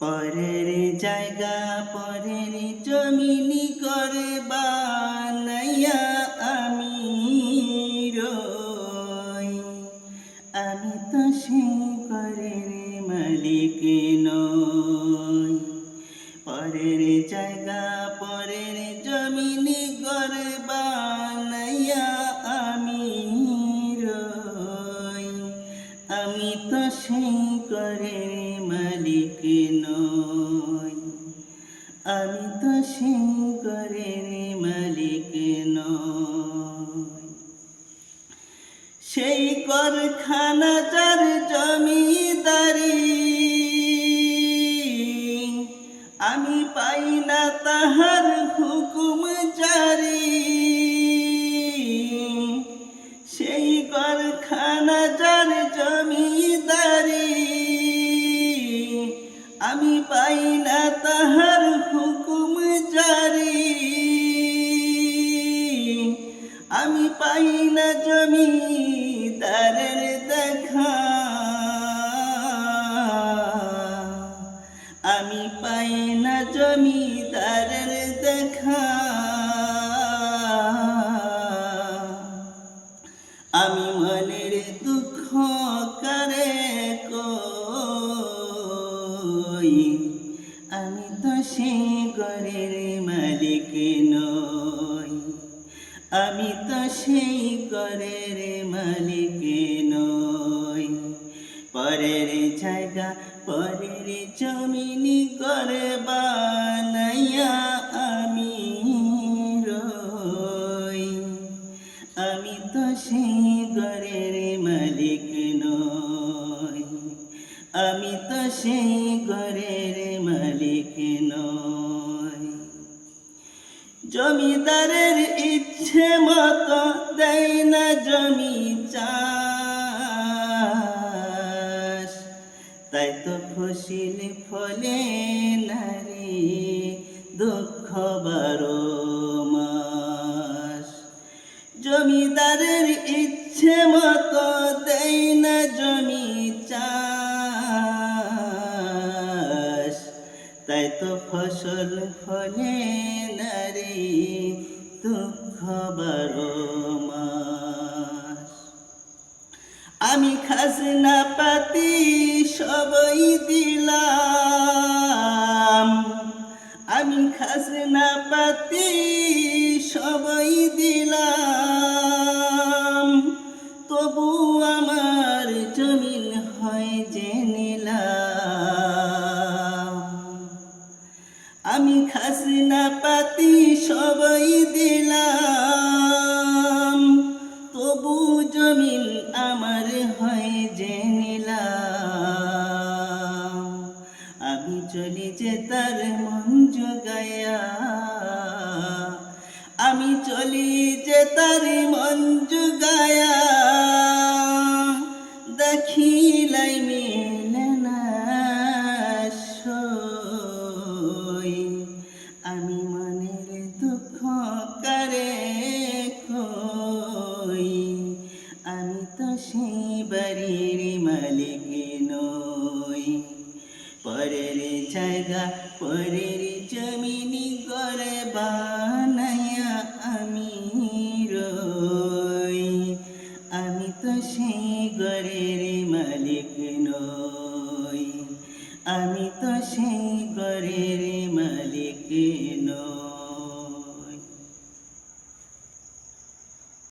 পরের জায়গা, পরের জমিনি করে বানাইয়া আমি রই। আমি তো সেই করের মালিক নই। পরের জায়গা, পরের জমিনি করে বানাইয়া আমি রই। আমি তো সেই করে আমি তো সেই মালিক সেই করখানা যার জমিদারি, আমি পাই না তাহার হুকুম জারি। সেই কারখানা যার জমিদারি, আমি পাই না তাহার জমিদারের দেখা আমি মনের দুঃখ করে কই? আমি তো সেই ঘরের মালিক নই। আমি তো সেই ঘরের মালিক নই। পরের জায়গা, পরের জমিনি করে বানাইয়া নই। আমি তো সেই ঘরের মালিক নই। জমিদারের ইচ্ছে মতো দেয় না জমি চাষ। তাই তো ফসিল ফলে নারী দুঃখ বারো মাস। জমিদারের ইচ্ছে তাই তো ফসল ফলে নারী দুঃখ বারো আমি খাজনা পাতি সবই দিলাম চলি যে তার মন জুগায়া। আমি চলি যে তার মন জুগায়া। দেখিলাই মিলে না আমি মনের দুঃখ করে কই আমি তো সেই বাড়ির জায়গা পরের জমিনি করে বানায়া আমি রই। আমি তো সেই ঘরের মালিক নই। আমি তো সেই ঘরের মালিক নই।